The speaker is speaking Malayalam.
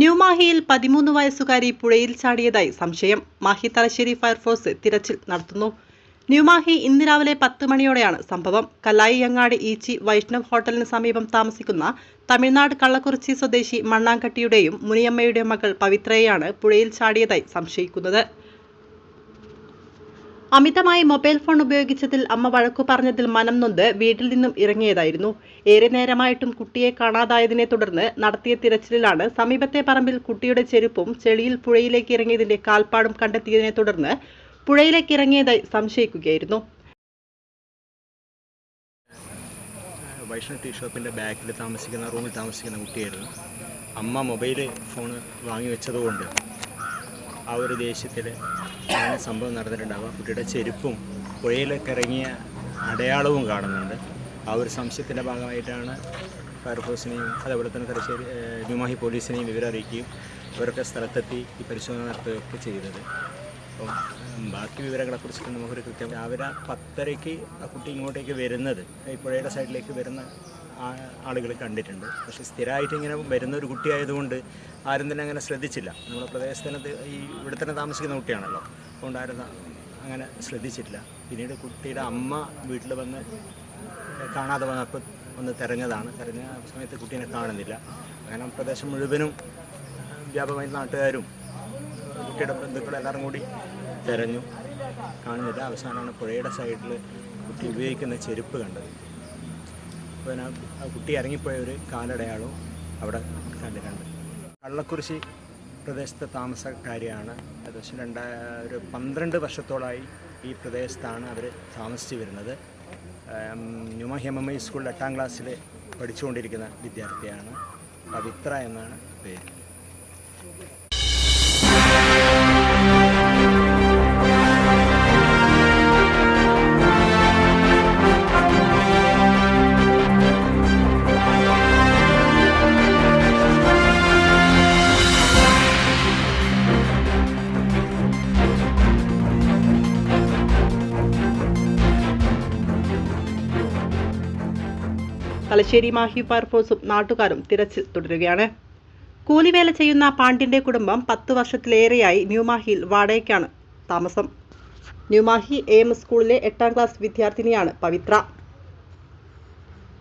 ന്യൂമാഹിയിൽ പതിമൂന്ന് വയസ്സുകാരി പുഴയിൽ ചാടിയതായി സംശയം. മാഹി തലശ്ശേരി ഫയർഫോഴ്സ് തിരച്ചിൽ നടത്തുന്നു. ന്യൂമാഹി ഇന്ന് രാവിലെ പത്ത് മണിയോടെയാണ് സംഭവം. കല്ലായി അങ്ങാടി ഈച്ചി വൈഷ്ണവ് ഹോട്ടലിന് സമീപം താമസിക്കുന്ന തമിഴ്നാട് കള്ളക്കുറിച്ചി സ്വദേശി മണ്ണാങ്കട്ടിയുടെയും മുനിയമ്മയുടെയും മകൾ പവിത്രയെയാണ് പുഴയിൽ ചാടിയതായി സംശയിക്കുന്നത്. അമിതമായി മൊബൈൽ ഫോൺ ഉപയോഗിച്ചതിൽ അമ്മ വഴക്കു പറഞ്ഞതിൽ മനം നൊന്ത് വീട്ടിൽ നിന്നും ഇറങ്ങിയതായിരുന്നു. ഏറെ നേരമായിട്ടും കുട്ടിയെ കാണാതായതിനെ തുടർന്ന് നടത്തിയ തിരച്ചിലിലാണ് സമീപത്തെ പറമ്പിൽ കുട്ടിയുടെ ചെരുപ്പും ചെളിയിൽ പുഴയിലേക്ക് ഇറങ്ങിയതിന്റെ കാൽപ്പാടും കണ്ടെത്തിയതിനെ തുടർന്ന് പുഴയിലേക്ക് ഇറങ്ങിയതായി സംശയിക്കുകയായിരുന്നു. വൈഷ്ണവ് ടീ ഷോപ്പിന്റെ ബാക്കിൽ താമസിക്കുന്ന റൂമിൽ താമസിക്കുന്ന കുട്ടിയായിരുന്നു. അമ്മ മൊബൈൽ ഫോൺ വാങ്ങി വെച്ചതുകൊണ്ട് ആ ഒരു ദേഷ്യത്തിൽ അങ്ങനെ സംഭവം നടന്നിട്ടുണ്ടാവുക കുട്ടിയുടെ ചെരുപ്പും പുഴയിലേക്ക് ഇറങ്ങിയ അടയാളവും കാണുന്നുണ്ട്. ആ ഒരു സംശയത്തിന്റെ ഭാഗമായിട്ടാണ് ഫയർഫോഴ്സിനെയും അതേപോലെ തന്നെ തലശ്ശേരി ന്യൂമാഹി പോലീസിനെയും വിവരം അറിയിക്കുകയും അവരൊക്കെ സ്ഥലത്തെത്തി ഈ പരിശോധന നടത്തുകയൊക്കെ ചെയ്തത്. അപ്പം ഉം, വിവരങ്ങളെ കുറിച്ചിട്ട് നമുക്കൊരു കൃത്യം രാവിലെ പത്തരയ്ക്ക് ആ കുട്ടി ഇങ്ങോട്ടേക്ക് വരുന്നത് ഈ പുഴയുടെ സൈഡിലേക്ക് വരുന്ന ആളുകൾ കണ്ടിട്ടുണ്ട്. പക്ഷേ സ്ഥിരമായിട്ട് ഇങ്ങനെ വരുന്ന ഒരു കുട്ടിയായതുകൊണ്ട് ആരും തന്നെ അങ്ങനെ ശ്രദ്ധിച്ചില്ല. നമ്മുടെ പ്രദേശത്തിന് ഈ ഇവിടെ തന്നെ താമസിക്കുന്ന കുട്ടിയാണല്ലോ. അതുകൊണ്ട് ആരും അങ്ങനെ ശ്രദ്ധിച്ചിട്ടില്ല. പിന്നീട് കുട്ടിയുടെ അമ്മ വീട്ടിൽ വന്ന് കാണാതെ വന്നപ്പോൾ ഒന്ന് തിരഞ്ഞതാണ്. തിരഞ്ഞ സമയത്ത് കുട്ടീനെ കാണുന്നില്ല. അങ്ങനെ പ്രദേശം മുഴുവനും വ്യാപകമായി നാട്ടുകാരും കുട്ടിയുടെ ബന്ധുക്കളെല്ലാവരും കൂടി തിരഞ്ഞു. കാണുന്നില്ല. അവസാനമാണ് പുഴയുടെ സൈഡിൽ കുട്ടി ഉപയോഗിക്കുന്ന ചെരുപ്പ് കണ്ടത്. അപ്പോൾ ഞാൻ ആ കുട്ടി ഇറങ്ങിപ്പോയ ഒരു കാലടയാളവും അവിടെ കണ്ടിട്ടുണ്ട്. കള്ളക്കുറിശി പ്രദേശത്തെ താമസക്കാരിയാണ്. ഏകദേശം രണ്ടാ ഒരു പന്ത്രണ്ട് വർഷത്തോളമായി ഈ പ്രദേശത്താണ് അവർ താമസിച്ച് വരുന്നത്. ന്യൂമ ഹെമമൈ സ്കൂളിൽ എട്ടാം ക്ലാസ്സിൽ പഠിച്ചുകൊണ്ടിരിക്കുന്ന വിദ്യാർത്ഥിയാണ് പവിത്ര എന്നാണ് പേര്. തലശ്ശേരി മാഹി ഫയർഫോഴ്സും നാട്ടുകാരും തിരച്ചിൽ തുടരുകയാണ്. കൂലിവേല ചെയ്യുന്ന പാണ്ഡ്യന്റെ കുടുംബം പത്ത് വർഷത്തിലേറെയായി ന്യൂമാഹിയിൽ വാടകയ്ക്കാണ് താമസം. ന്യൂമാഹി എ സ്കൂളിലെ എട്ടാം ക്ലാസ് വിദ്യാർത്ഥിനിയാണ് പവിത്ര.